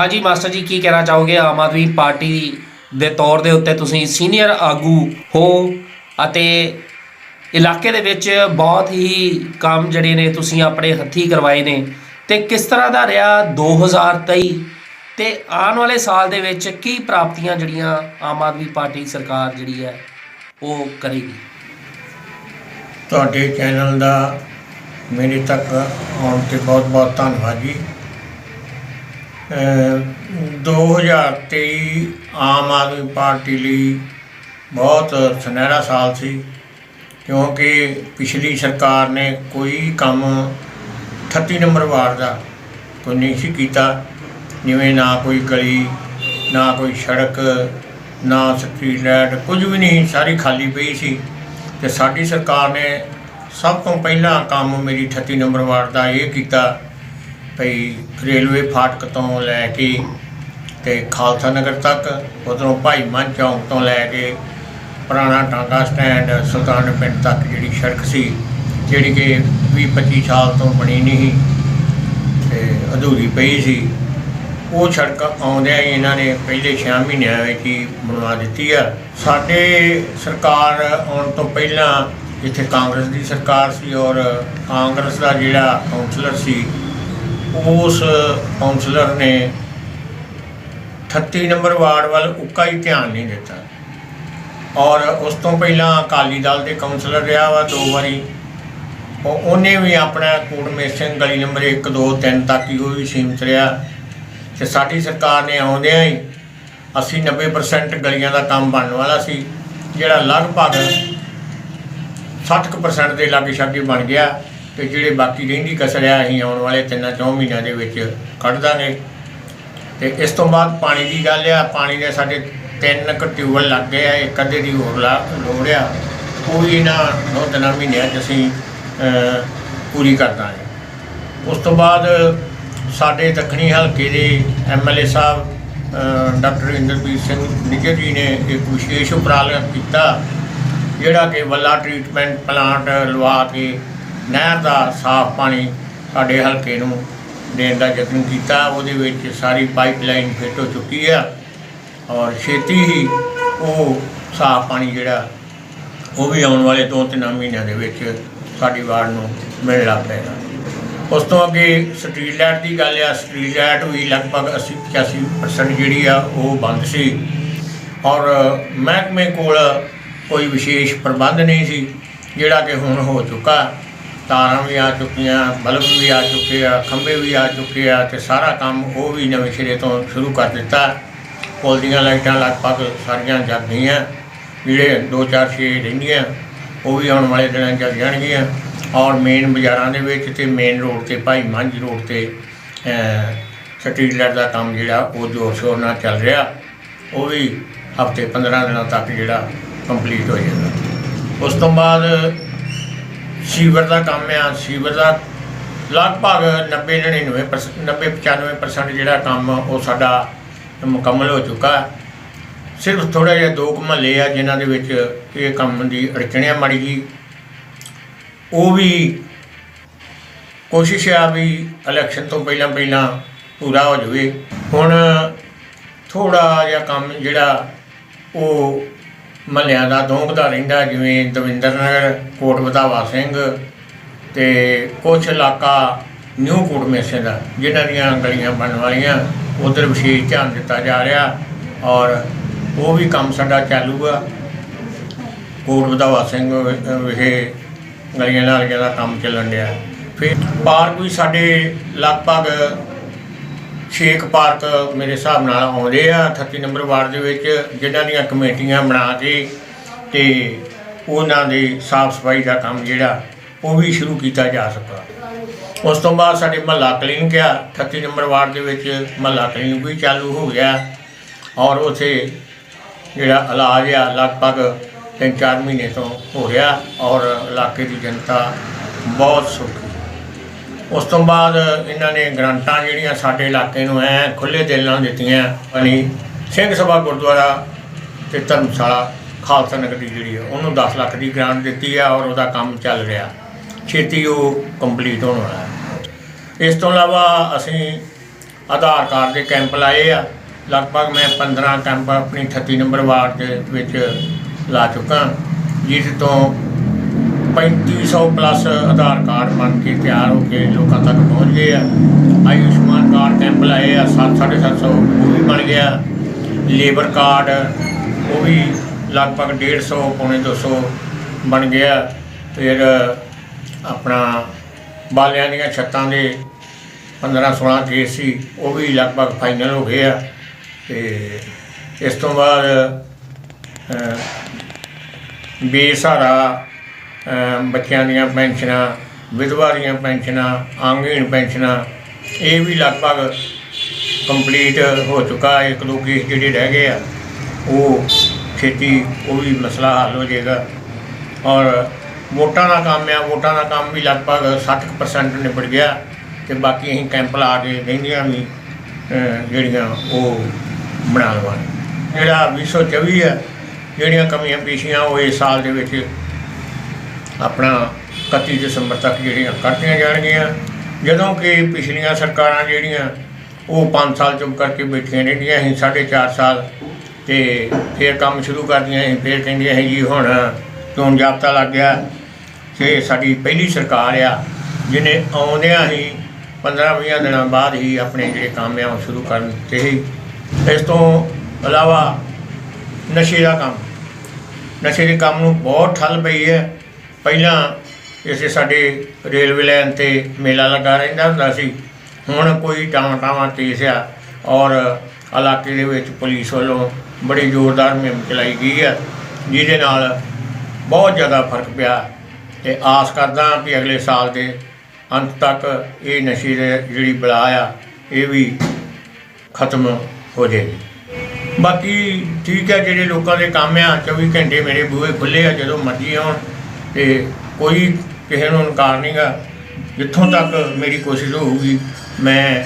ਹਾਂਜੀ, ਮਾਸਟਰ ਜੀ, ਕੀ ਕਹਿਣਾ ਚਾਹੋਗੇ? ਆਮ ਆਦਮੀ ਪਾਰਟੀ ਦੇ ਤੌਰ ਦੇ ਉੱਤੇ ਤੁਸੀਂ ਸੀਨੀਅਰ ਆਗੂ ਹੋ ਅਤੇ ਇਲਾਕੇ ਦੇ ਵਿੱਚ ਬਹੁਤ ਹੀ ਕੰਮ ਜਿਹੜੇ ਨੇ ਤੁਸੀਂ ਆਪਣੇ ਹੱਥੀਂ ਕਰਵਾਏ ਨੇ। ਤੇ ਕਿਸ ਤਰ੍ਹਾਂ ਦਾ ਰਿਹਾ 2023 ਤੇ ਆਉਣ ਵਾਲੇ ਸਾਲ ਦੇ ਵਿੱਚ ਕੀ ਪ੍ਰਾਪਤੀਆਂ ਜਿਹੜੀਆਂ ਆਮ ਆਦਮੀ ਪਾਰਟੀ ਸਰਕਾਰ ਜਿਹੜੀ ਹੈ ਉਹ ਕਰੇਗੀ? ਤੁਹਾਡੇ ਚੈਨਲ ਦਾ ਮੇਰੇ ਤੱਕ ਆਉਣ ਤੇ ਬਹੁਤ ਬਹੁਤ ਧੰਨਵਾਦ ਜੀ। 2023 ਆਮ ਆਦਮੀ ਪਾਰਟੀ ਲਈ ਬਹੁਤ ਸੁਨਹਿਰਾ ਸਾਲ ਸੀ, ਕਿਉਂਕਿ ਪਿਛਲੀ ਸਰਕਾਰ ਨੇ ਕੋਈ ਕੰਮ 38 ਨੰਬਰ ਵਾਰਡ ਦਾ ਕੋਈ ਨਹੀਂ ਸੀ ਕੀਤਾ, ਜਿਵੇਂ ਨਾ ਕੋਈ ਗਲੀ, ਨਾ ਕੋਈ ਸੜਕ, ਨਾ ਸਟਰੀਟ ਲਾਈਟ, ਕੁਝ ਵੀ ਨਹੀਂ, ਸਾਰੀ ਖਾਲੀ ਪਈ ਸੀ। ਤੇ ਸਾਡੀ ਸਰਕਾਰ ਨੇ ਸਭ ਤੋਂ ਪਹਿਲਾਂ ਕੰਮ ਮੇਰੀ 38 ਨੰਬਰ ਵਾਰਡ ਦਾ ਇਹ ਕੀਤਾ। ਭਈ ਰੇਲਵੇ ਫਾਟਕ ਤੋਂ ਲੈ ਕੇ ਤੇ ਖਾਲਸਾ ਨਗਰ ਤੱਕ, ਉਧਰੋਂ ਭਾਈ ਮਨ ਚੌਂਕ ਤੋਂ ਲੈ ਕੇ ਪੁਰਾਣਾ ਟਾਂਗਾ ਸਟੈਂਡ ਸੁਲਤਾਨ ਪਿੰਡ ਤੱਕ ਜਿਹੜੀ ਸੜਕ ਸੀ, ਜਿਹੜੀ ਕਿ 20 25 ਸਾਲ ਤੋਂ ਬਣੀ ਨਹੀਂ ਸੀ ਤੇ ਅਧੂਰੀ ਪਈ ਸੀ। ਉਹ ਸੜਕ ਆਉਂਦਿਆਂ ਹੀ ਇਹਨਾਂ ਨੇ ਪਹਿਲੇ 6 ਮਹੀਨਿਆਂ ਵਿੱਚ ਹੀ ਬਣਵਾ ਦਿੱਤੀ ਆ। ਸਾਡੇ ਸਰਕਾਰ ਆਉਣ ਤੋਂ ਪਹਿਲਾਂ ਇੱਥੇ ਕਾਂਗਰਸ ਦੀ ਸਰਕਾਰ ਸੀ ਔਰ ਕਾਂਗਰਸ ਦਾ ਜਿਹੜਾ ਕਾਉਂਸਲਰ ਸੀ ਉਸ ਕਾਉਂਸਲਰ ਨੇ 38 ਨੰਬਰ ਵਾਰਡ ਵੱਲ ਉੱਕਾ ਹੀ ਧਿਆਨ ਨਹੀਂ ਦਿੱਤਾ। ਔਰ ਉਸ ਤੋਂ ਪਹਿਲਾਂ ਅਕਾਲੀ ਦਲ ਦੇ ਕਾਉਂਸਲਰ ਰਿਹਾ ਵਾ ਦੋ ਵਾਰੀ। ਉਹ ਉਹਨੇ ਵੀ ਆਪਣਾ ਕੋਟਮੇਰ ਸਿੰਘ ਗਲੀ ਨੰਬਰ 1 2 3 ਤੱਕ ਹੀ ਉਹ ਵੀ ਸੀਮਤ ਰਿਹਾ। ਤੇ ਸਾਡੀ ਸਰਕਾਰ ਨੇ ਆਉਂਦਿਆਂ ਹੀ 80 90% ਗਲੀਆਂ ਦਾ ਕੰਮ ਬਣਨ ਵਾਲਾ ਸੀ, ਜਿਹੜਾ ਲਗਭਗ 60% ਦੇ ਲਾਗੇ ਛਾਗੇ ਬਣ ਗਿਆ। ਤੇ ਜਿਹੜੇ ਬਾਕੀ ਰਹਿੰਦੀ ਕਸਰ ਆ ਅਸੀਂ ਆਉਣ ਵਾਲੇ ਤਿੰਨਾਂ ਚੌਂ ਮਹੀਨਿਆਂ ਦੇ ਵਿੱਚ ਕੱਢ ਦਾਂਗੇ। ਤੇ ਇਸ ਤੋਂ ਬਾਅਦ ਪਾਣੀ ਦੀ ਗੱਲ ਆ, ਪਾਣੀ ਦੇ ਸਾਡੇ ਤਿੰਨ ਕੁ ਟਿਊਬਲ ਲੱਗ ਗਏ ਆ, ਇੱਕ ਅੱਧੇ ਦੀ ਹੋਰ ਲਾ ਲੋੜ ਆ। ਉਹ ਵੀ ਇਹਨਾਂ ਦੋ ਤਿੰਨ ਮਹੀਨਿਆਂ 'ਚ ਅਸੀਂ ਪੂਰੀ ਕਰ ਦਾਂਗੇ। ਉਸ ਤੋਂ ਬਾਅਦ ਸਾਡੇ ਦੱਖਣੀ ਹਲਕੇ ਦੇ ਐਮਐਲਏ ਸਾਹਿਬ ਡਾਕਟਰ ਇੰਦਰਪ੍ਰੀਤ ਸਿੰਘ ਨਿੱਜਰ ਜੀ ਨੇ ਇੱਕ ਵਿਸ਼ੇਸ਼ ਉਪਰਾਲਾ ਕੀਤਾ, ਜਿਹੜਾ ਕਿ ਵੱਲਾ ਟ੍ਰੀਟਮੈਂਟ ਪਲਾਂਟ ਲਵਾ ਕੇ ਨਹਿਰ ਦਾ ਸਾਫ਼ ਪਾਣੀ ਸਾਡੇ ਹਲਕੇ ਨੂੰ ਦੇਣ ਦਾ ਯਤਨ ਕੀਤਾ। ਉਹਦੇ ਵਿੱਚ ਸਾਰੀ ਪਾਈਪਲਾਈਨ ਫਿੱਟ ਹੋ ਚੁੱਕੀ ਆ ਔਰ ਛੇਤੀ ਹੀ ਉਹ ਸਾਫ਼ ਪਾਣੀ ਜਿਹੜਾ, ਉਹ ਵੀ ਆਉਣ ਵਾਲੇ ਦੋ ਤਿੰਨ ਮਹੀਨਿਆਂ ਦੇ ਵਿੱਚ ਸਾਡੀ ਵਾਰਡ ਨੂੰ ਮਿਲਣ ਲੱਗ ਪਏਗਾ ਉਸ ਤੋਂ ਅੱਗੇ ਸਟਰੀਟ ਲਾਈਟ ਦੀ ਗੱਲ ਆ, ਸਟਰੀਟ ਲਾਈਟ ਵੀ ਲਗਭਗ 80 85% ਜਿਹੜੀ ਆ, ਉਹ ਬੰਦ ਸੀ। ਔਰ ਮਹਿਕਮੇ ਕੋਲ ਕੋਈ ਵਿਸ਼ੇਸ਼ ਪ੍ਰਬੰਧ ਨਹੀਂ ਸੀ, ਜਿਹੜਾ ਕਿ ਹੁਣ ਹੋ ਚੁੱਕਾ। ਤਾਰਾਂ ਵੀ ਆ ਚੁੱਕੀਆਂ, ਬਲਬ ਵੀ ਆ ਚੁੱਕੇ ਆ, ਖੰਭੇ ਵੀ ਆ ਚੁੱਕੇ ਆ ਤੇ ਸਾਰਾ ਕੰਮ ਉਹ ਵੀ ਨਵੇਂ ਸਿਰੇ ਤੋਂ ਸ਼ੁਰੂ ਕਰ ਦਿੱਤਾ। ਪੁਲ ਦੀਆਂ ਲਾਈਟਾਂ ਲਗਭਗ ਸਾਰੀਆਂ ਜਗ ਗਈਆਂ। ਜਿਹੜੇ 2-4 ਛੇ ਰਹਿੰਦੀਆਂ, ਉਹ ਵੀ ਆਉਣ ਵਾਲੇ ਦਿਨਾਂ ਜਗ ਜਾਣਗੀਆਂ। ਔਰ ਮੇਨ ਬਾਜ਼ਾਰਾਂ ਦੇ ਵਿੱਚ ਤੇ ਮੇਨ ਰੋਡ ਤੇ, ਭਾਈ ਮੰਝ ਰੋਡ ਤੇ ਸਟਰੀਟ ਲਾਈਟ ਦਾ ਕੰਮ ਜਿਹੜਾ ਉਹ ਜ਼ੋਰ ਸ਼ੋਰ ਨਾਲ ਚੱਲ ਰਿਹਾ। ਉਹ ਵੀ ਹਫ਼ਤੇ 15 ਦਿਨਾਂ ਤੱਕ ਜਿਹੜਾ ਕੰਪਲੀਟ ਹੋ ਜਾਏਗਾ। ਉਸ ਤੋਂ ਬਾਅਦ ਸੀਵਰ ਦਾ ਕੰਮ ਆ, ਸੀਵਰ ਦਾ ਲਗਭਗ 90 99% 90 95% ਜਿਹੜਾ ਕੰਮ ਉਹ ਸਾਡਾ ਮੁਕੰਮਲ ਹੋ ਚੁੱਕਾ। ਸਿਰਫ ਥੋੜਾ ਜਿਹਾ ਦੋ ਕੁ ਮਹੱਲੇ ਆ ਜਿਨ੍ਹਾਂ ਦੇ ਵਿੱਚ ਇਹ ਕੰਮ ਦੀ ਅੜਚਣਿਆ ਮਾੜੀ ਜੀ। ਉਹ ਵੀ ਕੋਸ਼ਿਸ਼ ਆ ਵੀ ਇਲੈਕਸ਼ਨ ਤੋਂ ਪਹਿਲਾਂ ਪਹਿਲਾਂ ਪੂਰਾ ਹੋ ਜਾਵੇ। ਹੁਣ ਥੋੜਾ ਜਿਹਾ ਕੰਮ ਜਿਹੜਾ ਉਹ ਮਹੱਲਿਆਂ ਦਾ ਦੋਂਗਦਾ ਰਹਿੰਦਾ ਜਿਵੇਂ ਦਵਿੰਦਰ ਨਗਰ ਕੋਟ ਵਧਾਵਾ ਸਿੰਘ ਤੇ ਕੁਛ ਇਲਾਕਾ ਨਿਊ ਕੋਟ ਮੇਸੇ ਦਾ, ਜਿਨ੍ਹਾਂ ਦੀਆਂ ਗਲੀਆਂ ਬਣਨ ਵਾਲੀਆਂ, ਉਧਰ ਵਿਸ਼ੇਸ਼ ਧਿਆਨ ਦਿੱਤਾ ਜਾ ਰਿਹਾ ਔਰ ਉਹ ਵੀ ਕੰਮ ਸਾਡਾ ਚਾਲੂ ਆ। ਕੋਟ ਵਧਾਵਾ ਸਿੰਘ ਵਿ- ਵਿਖੇ ਗਲੀਆਂ ਨਾਲੀਆਂ ਦਾ ਕੰਮ ਚੱਲਣ ਰਿਹਾ ਫਿਰ ਪਾਰਕ ਵੀ ਸਾਡੇ ਲਗਭਗ ਛੇਕ ਪਾਰਕ ਮੇਰੇ ਹਿਸਾਬ ਨਾਲ ਆਉਂਦੇ ਆ 38 ਨੰਬਰ ਵਾਰਡ ਦੇ ਵਿੱਚ ਜਿਨ੍ਹਾਂ ਦੀਆਂ ਕਮੇਟੀਆਂ ਬਣਾ ਕੇ ਤੇ ਉਹਨਾਂ ਦੀ ਸਾਫ਼ ਸਫ਼ਾਈ ਦਾ ਕੰਮ ਜਿਹੜਾ, ਉਹ ਵੀ ਸ਼ੁਰੂ ਕੀਤਾ ਜਾ ਸਕਦਾ। ਉਸ ਤੋਂ ਬਾਅਦ ਸਾਡੇ ਮਹੱਲਾ ਕਲੀਨਿਕ ਆ 38 ਨੰਬਰ ਵਾਰਡ ਦੇ ਵਿੱਚ ਮਹੱਲਾ ਕਲੀਨਿਕ ਵੀ ਚਾਲੂ ਹੋ ਗਿਆ। ਔਰ ਉਥੇ ਜਿਹੜਾ ਇਲਾਜ ਆ, ਲਗਭਗ 3-4 ਮਹੀਨੇ ਤੋਂ ਹੋ ਰਿਹਾ ਔਰ ਇਲਾਕੇ ਦੀ ਜਨਤਾ ਬਹੁਤ ਸੁਖੀ। ਉਸ ਤੋਂ ਬਾਅਦ ਇਹਨਾਂ ਨੇ ਗ੍ਰਾਂਟਾਂ ਜਿਹੜੀਆਂ ਸਾਡੇ ਇਲਾਕੇ ਨੂੰ ਐ ਖੁੱਲੇ ਦਿਲ ਨਾਲ ਦਿੱਤੀਆਂ ਅਨੀ ਸਿੰਘ ਸਭਾ ਗੁਰਦੁਆਰਾ ਤੇ ਧਰਮਸ਼ਾਲਾ ਖਾਲਸਾ ਨਗਰ ਦੀ ਜਿਹੜੀ ਹੈ ਉਹਨੂੰ 10 ਲੱਖ ਦੀ ਗ੍ਰਾਂਟ ਦਿੱਤੀ ਆ ਔਰ ਉਹਦਾ ਕੰਮ ਚੱਲ ਰਿਹਾ। ਛੇਤੀ ਉਹ ਕੰਪਲੀਟ ਹੋਣ ਵਾਲਾ ਹੈ। ਇਸ ਤੋਂ ਇਲਾਵਾ ਅਸੀਂ ਆਧਾਰ ਕਾਰਡ ਦੇ ਕੈਂਪ ਲਾਏ ਆ। ਲਗਭਗ ਮੈਂ 15 ਕੈਂਪ ਆਪਣੀ 38 ਨੰਬਰ ਵਾਰਡ ਦੇ ਵਿੱਚ ਲਾ ਚੁੱਕਾ, ਜਿਸ ਤੋਂ 3500 ਪਲੱਸ ਆਧਾਰ ਕਾਰਡ ਬਣ ਕੇ ਤਿਆਰ ਹੋ ਕੇ ਲੋਕਾਂ ਤੱਕ ਪਹੁੰਚ ਗਏ ਆ। ਆਯੁਸ਼ਮਾਨ ਕਾਰਡ ਕੈਂਪ ਲਾਏ ਆ 7-750 ਉਹ ਵੀ ਬਣ ਗਿਆ। ਲੇਬਰ ਕਾਰਡ, ਉਹ ਵੀ ਲਗਭਗ 150 ਪੌਣੇ 200 ਬਣ ਗਿਆ। ਫਿਰ ਆਪਣਾ ਬਾਲਿਆਂ ਦੀਆਂ ਛੱਤਾਂ ਦੇ 15-16 ਕੇਸ ਸੀ, ਉਹ ਵੀ ਲਗਭਗ ਫਾਈਨਲ ਹੋ ਗਏ ਆ। ਤੇ ਇਸ ਤੋਂ ਬਾਅਦ ਬੇਸਹਾਰਾ ਬੱਚਿਆਂ ਦੀਆਂ ਪੈਨਸ਼ਨਾਂ, ਵਿਧਵਾ ਦੀਆਂ ਪੈਨਸ਼ਨਾਂ ਆਂਗਹੀਣ ਪੈਨਸ਼ਨਾਂ, ਇਹ ਵੀ ਲਗਭਗ ਕੰਪਲੀਟ ਹੋ ਚੁੱਕਾ ਇੱਕ ਦੋ ਕੇਸ ਜਿਹੜੇ ਰਹਿ ਗਏ ਆ, ਉਹ ਛੇਤੀ ਉਹ ਵੀ ਮਸਲਾ ਹੱਲ ਹੋ ਜਾਏਗਾ। ਔਰ ਵੋਟਾਂ ਦਾ ਕੰਮ ਆ, ਵੋਟਾਂ ਦਾ ਕੰਮ ਵੀ ਲਗਭਗ 60% ਨਿਬੜ ਗਿਆ ਤੇ ਬਾਕੀ ਅਸੀਂ ਕੈਂਪ ਲਾ ਕੇ ਰਹਿੰਦੀਆਂ ਵੀ ਜਿਹੜੀਆਂ ਉਹ ਬਣਾ ਲਵਾਂਗੇ। ਜਿਹੜਾ 2024 ਹੈ ਜਿਹੜੀਆਂ ਕਮੀਆਂ ਪੇਸ਼ੀਆਂ ਉਹ ਇਸ ਸਾਲ ਦੇ ਵਿੱਚ ਆਪਣਾ 31 ਦਸੰਬਰ ਤੱਕ ਜਿਹੜੀਆਂ ਕੱਟੀਆਂ ਜਾਣਗੀਆਂ। ਜਦੋਂ ਕਿ ਪਿਛਲੀਆਂ ਸਰਕਾਰਾਂ ਜਿਹੜੀਆਂ, ਉਹ 5 ਸਾਲ ਚੁੱਪ ਕਰਕੇ ਬੈਠੀਆਂ ਰਹਿੰਦੀਆਂ ਸੀ, ਸਾਢੇ ਚਾਰ ਸਾਲ। ਤੇ ਫਿਰ ਕੰਮ ਸ਼ੁਰੂ ਕਰਦੀਆਂ ਸੀ, ਫਿਰ ਕਹਿੰਦੀਆਂ ਸੀ ਜੀ ਹੁਣ ਚੋਣ ਜਾਬਤਾ ਲੱਗ ਗਿਆ? ਤੇ ਸਾਡੀ ਪਹਿਲੀ ਸਰਕਾਰ ਆ, ਜਿਹਨੇ ਆਉਂਦਿਆਂ ਹੀ 15-20 ਦਿਨਾਂ ਬਾਅਦ ਹੀ ਆਪਣੇ ਜਿਹੜੇ ਕੰਮ ਆ, ਉਹ ਸ਼ੁਰੂ ਕਰਨ ਦਿੱਤੇ ਸੀ। ਇਸ ਤੋਂ ਇਲਾਵਾ ਨਸ਼ੇ ਦਾ ਕੰਮ। ਨਸ਼ੇ ਦੇ ਕੰਮ ਨੂੰ ਬਹੁਤ ਠੱਲ ਪਈ ਹੈ। ਪਹਿਲਾਂ ਇਸੇ ਸਾਡੇ ਰੇਲਵੇ ਲਾਈਨ ਤੇ ਮੇਲਾ ਲੱਗਾ ਰਹਿੰਦਾ ਹੁੰਦਾ ਸੀ। ਹੁਣ ਕੋਈ ਟਾਵਾਂ ਟਾਵਾਂ ਤੇਜ਼ ਆ ਔਰ ਇਲਾਕੇ ਦੇ ਵਿੱਚ ਪੁਲਿਸ ਵੱਲੋਂ ਬੜੀ ਜ਼ੋਰਦਾਰ ਮੁਹਿੰਮ ਚਲਾਈ ਗਈ ਹੈ ਜਿਹਦੇ ਨਾਲ ਬਹੁਤ ਜ਼ਿਆਦਾ ਫ਼ਰਕ ਪਿਆ ਤੇ ਆਸ ਕਰਦਾ ਵੀ ਅਗਲੇ ਸਾਲ ਦੇ ਅੰਤ ਤੱਕ ਇਹ ਨਸ਼ੇ ਦੇ ਜਿਹੜੀ ਬਲਾ ਆ, ਇਹ ਵੀ ਖਤਮ ਹੋ ਜਾਏਗੀ। ਬਾਕੀ ਠੀਕ ਹੈ, ਜਿਹੜੇ ਲੋਕਾਂ ਦੇ ਕੰਮ ਆ 24 ਘੰਟੇ ਮੇਰੇ ਬੂਹੇ ਖੁੱਲੇ ਆ, ਜਦੋਂ ਮਰਜ਼ੀ ਆਉਣ। ਤੇ ਕੋਈ ਕਿਸੇ ਨੂੰ ਇਨਕਾਰ ਨਹੀਂਗਾ ਜਿੱਥੋਂ ਤੱਕ ਮੇਰੀ ਕੋਸ਼ਿਸ਼ ਹੋਊਗੀ ਮੈਂ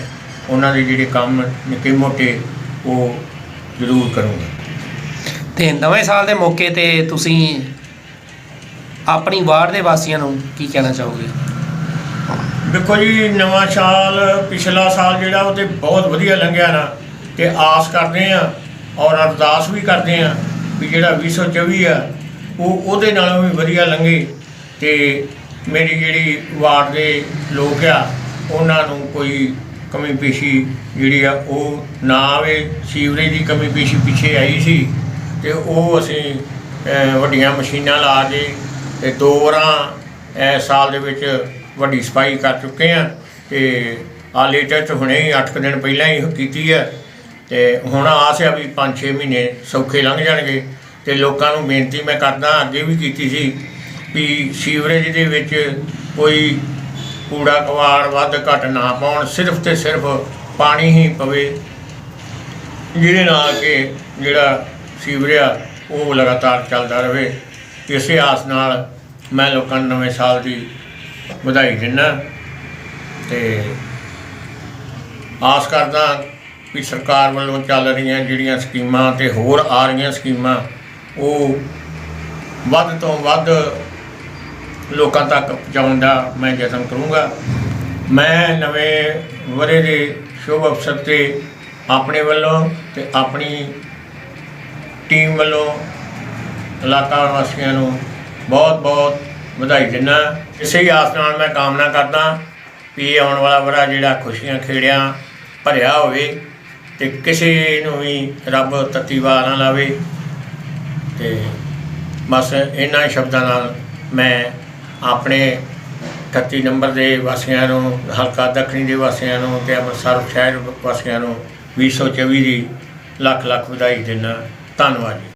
ਉਹਨਾਂ ਦੇ ਜਿਹੜੇ ਕੰਮ ਨਿੱਕੇ ਮੋਟੇ ਉਹ ਜ਼ਰੂਰ ਕਰੂੰਗਾ। ਤੇ ਨਵੇਂ ਸਾਲ ਦੇ ਮੌਕੇ ਤੇ ਤੁਸੀਂ ਆਪਣੀ ਵਾਰਡ ਦੇ ਵਾਸੀਆਂ ਨੂੰ ਕੀ ਕਹਿਣਾ ਚਾਹੋਗੇ? ਦੇਖੋ ਜੀ ਨਵਾਂ ਸਾਲ ਪਿਛਲਾ ਸਾਲ ਜਿਹੜਾ ਉਹ ਤੇ ਬਹੁਤ ਵਧੀਆ ਲੰਘਿਆ ਨਾ ਤੇ ਆਸ ਕਰਦੇ ਆ ਔਰ ਅਰਦਾਸ ਵੀ ਕਰਦੇ ਆ ਵੀ ਜਿਹੜਾ 2024 ਆ ਉਹ ਉਹਦੇ ਨਾਲੋਂ ਵੀ ਵਧੀਆ ਲੰਘੇ ਤੇ ਮੇਰੀ ਜਿਹੜੀ ਵਾਰਡ ਦੇ ਲੋਕ ਆ, ਉਹਨਾਂ ਨੂੰ ਕੋਈ ਕਮੀ ਪੇਸ਼ੀ ਜਿਹੜੀ ਆ, ਉਹ ਨਾ ਆਵੇ। ਸੀਵਰੇਜ ਦੀ ਕਮੀ ਪੇਸ਼ੀ ਪਿੱਛੇ ਆਈ ਸੀ ਤੇ ਉਹ ਅਸੀਂ ਵੱਡੀਆਂ ਮਸ਼ੀਨਾਂ ਲਾ ਕੇ ਤੇ ਦੋ ਵਾਰਾਂ ਇਸ ਸਾਲ ਦੇ ਵਿੱਚ ਵੱਡੀ ਸਫ਼ਾਈ ਕਰ ਚੁੱਕੇ ਆ ਤੇ ਆ ਲੇਟੈਸਟ ਹੁਣੇ ਹੀ 8 ਦਿਨ ਪਹਿਲਾਂ ਹੀ ਕੀਤੀ ਹੈ ਤੇ ਹੁਣ ਆਸ ਆ ਵੀ 5-6 ਮਹੀਨੇ ਸੌਖੇ ਲੰਘ ਜਾਣਗੇ। ਤੇ ਲੋਕਾਂ ਨੂੰ ਬੇਨਤੀ ਮੈਂ ਕਰਦਾ, ਅੱਗੇ ਵੀ ਕੀਤੀ ਸੀ ਵੀ ਸੀਵਰੇਜ ਦੇ ਵਿੱਚ ਕੋਈ ਕੂੜਾ ਕਵਾੜ ਵੱਧ ਘੱਟ ਨਾ ਪਾਉਣ, ਸਿਰਫ ਤੇ ਸਿਰਫ ਪਾਣੀ ਹੀ ਪਵੇ, ਜਿਹਦੇ ਨਾਲ ਕਿ ਜਿਹੜਾ ਸੀਵਰੇਜ ਆ, ਉਹ ਲਗਾਤਾਰ ਚੱਲਦਾ ਰਹੇ। ਇਸੇ ਆਸ ਨਾਲ ਮੈਂ ਲੋਕਾਂ ਨੂੰ ਨਵੇਂ ਸਾਲ ਦੀ ਵਧਾਈ ਦਿੰਦਾ ਤੇ ਆਸ ਕਰਦਾ ਵੀ ਸਰਕਾਰ ਵੱਲੋਂ ਚੱਲ ਰਹੀਆਂ ਜਿਹੜੀਆਂ ਸਕੀਮਾਂ ਤੇ ਹੋਰ ਆ ਰਹੀਆਂ ਸਕੀਮਾਂ ਉਹ ਵੱਧ ਤੋਂ ਵੱਧ ਲੋਕਾਂ ਤੱਕ ਪਹੁੰਚਾਉਣ ਦਾ ਮੈਂ ਯਤਨ ਕਰੂੰਗਾ। ਮੈਂ ਨਵੇਂ ਵਰੇ ਦੇ ਸ਼ੁਭ ਅਵਸਰ ਤੇ ਆਪਣੇ ਵੱਲੋਂ ਤੇ ਆਪਣੀ ਟੀਮ ਵੱਲੋਂ ਇਲਾਕਾ ਵਾਸੀਆਂ ਨੂੰ ਬਹੁਤ ਬਹੁਤ ਵਧਾਈ ਦਿੰਦਾ। ਇਸੇ ਹੀ ਆਸ ਨਾਲ ਮੈਂ ਕਾਮਨਾ ਕਰਦਾ ਵੀ ਇਹ ਆਉਣ ਵਾਲਾ ਵਰਾ ਜਿਹੜਾ ਖੁਸ਼ੀਆਂ ਖੇੜਿਆਂ ਭਰਿਆ ਹੋਵੇ ਤੇ ਕਿਸੇ ਨੂੰ ਵੀ ਰੱਬ ਤੱਤੀ ਵਾਰ ਨਾ ਲਾਵੇ। ਤੇ ਬਸ ਇਹਨਾਂ ਸ਼ਬਦਾਂ ਨਾਲ ਮੈਂ ਆਪਣੇ 31 ਨੰਬਰ ਦੇ ਵਾਸੀਆਂ ਨੂੰ, ਹਲਕਾ ਦੱਖਣੀ ਦੇ ਵਾਸੀਆਂ ਨੂੰ ਤੇ ਅੰਮ੍ਰਿਤਸਰ ਸ਼ਹਿਰ ਵਾਸੀਆਂ ਨੂੰ 2024 ਦੀ ਲੱਖ ਲੱਖ ਵਧਾਈ ਦਿੰਦਾ। ਧੰਨਵਾਦ ਜੀ।